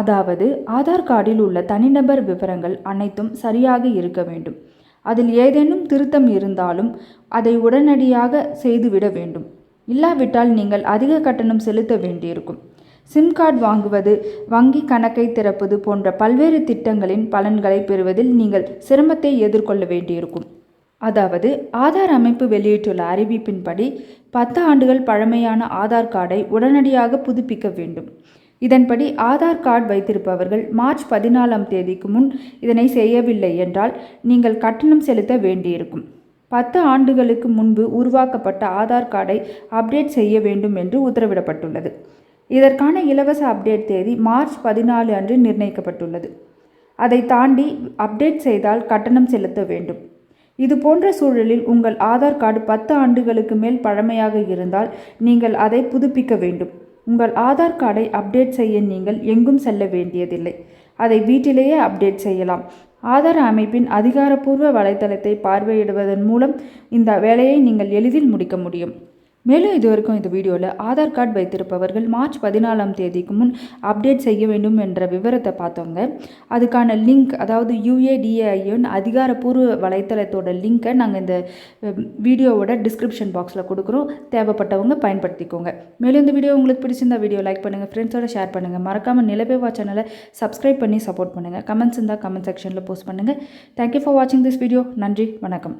அதாவது ஆதார் கார்டில் உள்ள தனிநபர் விவரங்கள் அனைத்தும் சரியாக இருக்க வேண்டும். அதில் ஏதேனும் திருத்தம் இருந்தாலும் அதை உடனடியாக செய்துவிட வேண்டும். இல்லாவிட்டால் நீங்கள் அதிக கட்டணம் செலுத்த வேண்டியிருக்கும். சிம் கார்டு வாங்குவது வங்கி கணக்கை திறப்பது போன்ற பல்வேறு திட்டங்களின் பலன்களை பெறுவதில் நீங்கள் சிரமத்தை எதிர்கொள்ள வேண்டியிருக்கும். அதாவது ஆதார் அமைப்பு வெளியிட்டுள்ள அறிவிப்பின்படி பத்து ஆண்டுகள் பழமையான ஆதார் கார்டை உடனடியாக புதுப்பிக்க வேண்டும். இதன்படி ஆதார் கார்டு வைத்திருப்பவர்கள் மார்ச் பதினாலாம் தேதிக்கு முன் இதனை செய்யவில்லை என்றால் நீங்கள் கட்டணம் செலுத்த வேண்டியிருக்கும். பத்து ஆண்டுகளுக்கு முன்பு உருவாக்கப்பட்ட ஆதார் கார்டை அப்டேட் செய்ய வேண்டும் என்று உத்தரவிடப்பட்டுள்ளது. இதற்கான இலவச அப்டேட் தேதி மார்ச் பதினாலு அன்று நிர்ணயிக்கப்பட்டுள்ளது. அதை தாண்டி அப்டேட் செய்தால் கட்டணம் செலுத்த வேண்டும். இது போன்ற சூழலில் உங்கள் ஆதார் கார்டு பத்து ஆண்டுகளுக்கு மேல் பழமையாக இருந்தால் நீங்கள் அதை புதுப்பிக்க வேண்டும். உங்கள் ஆதார் கார்டை அப்டேட் செய்ய நீங்கள் எங்கும் செல்ல வேண்டியதில்லை. அதை வீட்டிலேயே அப்டேட் செய்யலாம். ஆதார் அமைப்பின் அதிகாரப்பூர்வ வலைத்தளத்தை பார்வையிடுவதன் மூலம் இந்த வேலையை நீங்கள் எளிதில் முடிக்க முடியும். மேலும் இது வரைக்கும் இந்த வீடியோவில் ஆதார் கார்டு வைத்திருப்பவர்கள் மார்ச் பதினாலாம் தேதிக்கு முன் அப்டேட் செய்ய வேண்டும் என்ற விவரத்தை பார்த்தோங்க. அதுக்கான லிங்க் அதாவது யூஏடிஏஐன் அதிகாரப்பூர்வ வலைத்தளத்தோட லிங்க்கை நாங்கள் இந்த வீடியோவோட டிஸ்கிரிப்ஷன் பாக்ஸில் கொடுக்குறோம். தேவைப்பட்டவங்க பயன்படுத்திக்கோங்க. மேலும் இந்த வீடியோ உங்களுக்கு பிடிச்சிருந்தா வீடியோ லைக் பண்ணுங்கள் ஃப்ரெண்ட்ஸோட ஷேர் பண்ணுங்கள் மறக்காமல் நிலபேவா சேனலை சப்ஸ்கிரைப் பண்ணி சப்போர்ட் பண்ணுங்கள் கமெண்ட்ஸ் இருந்தால் கமெண்ட் செக்ஷனில் போஸ்ட் பண்ணுங்கள் தேங்க்யூ ஃபார் வாட்சிங் திஸ் வீடியோ நன்றி வணக்கம்.